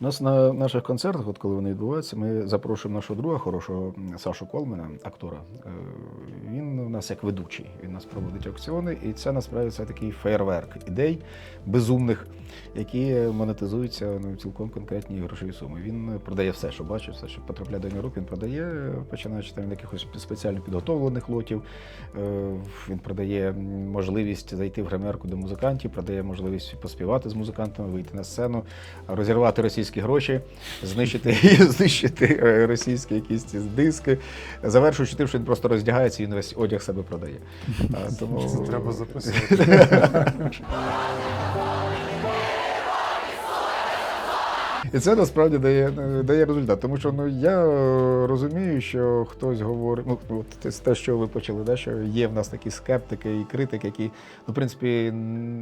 У нас на наших концертах, от коли вони відбуваються, ми запрошуємо нашого друга хорошого Сашу Колмена, актора. Е, Він у нас як ведучий. Він нас проводить аукціони, і це насправді це такий фейерверк ідей безумних, які монетизуються ну, цілком конкретні грошові суми. Він продає все, що бачить, все, що потрапляє до нього рук, він продає, починаючи там якихось спеціально підготовлених лотів. Е, Він продає можливість зайти в гримерку до музикантів, продає можливість поспівати з музикантами, вийти на сцену, розірвати російські гроші, знищити, знищити е, російські якісь ці диски, завершуючи тим, що він просто роздягається і він весь одяг себе продає. Тому... Це треба записувати. І це насправді дає, дає результат. Тому що ну я е, розумію, що хтось говорить, ну от те, те, що ви почали, да, що є в нас такі скептики і критики, які, ну, в принципі,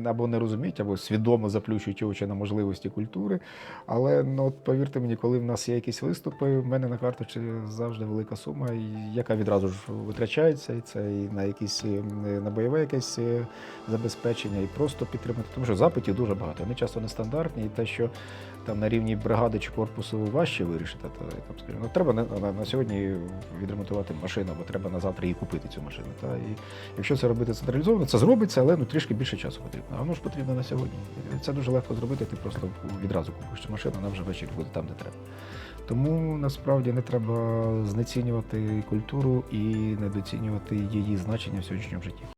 або не розуміють, або свідомо заплющують очі на можливості культури. Але ну, от повірте мені, коли в нас є якісь виступи, в мене на карточці завжди велика сума, яка відразу ж витрачається, і це і на якісь е, на бойове якесь е, забезпечення, і просто підтримати. Тому що запитів дуже багато. Вони часто нестандартні, і те, що там на рівні бригади чи корпусу важче вирішити, то там скажу, ну треба на, на, сьогодні відремонтувати машину, або треба на завтра її купити цю машину. Та і якщо це робити централізовано, це зробиться, але ну трішки більше часу потрібно. А воно ж потрібно на сьогодні. Це дуже легко зробити. Ти просто відразу купуєш цю машину, вона вже ввечері буде там, де треба. Тому насправді не треба знецінювати культуру і недоцінювати її значення в сьогоднішньому житті.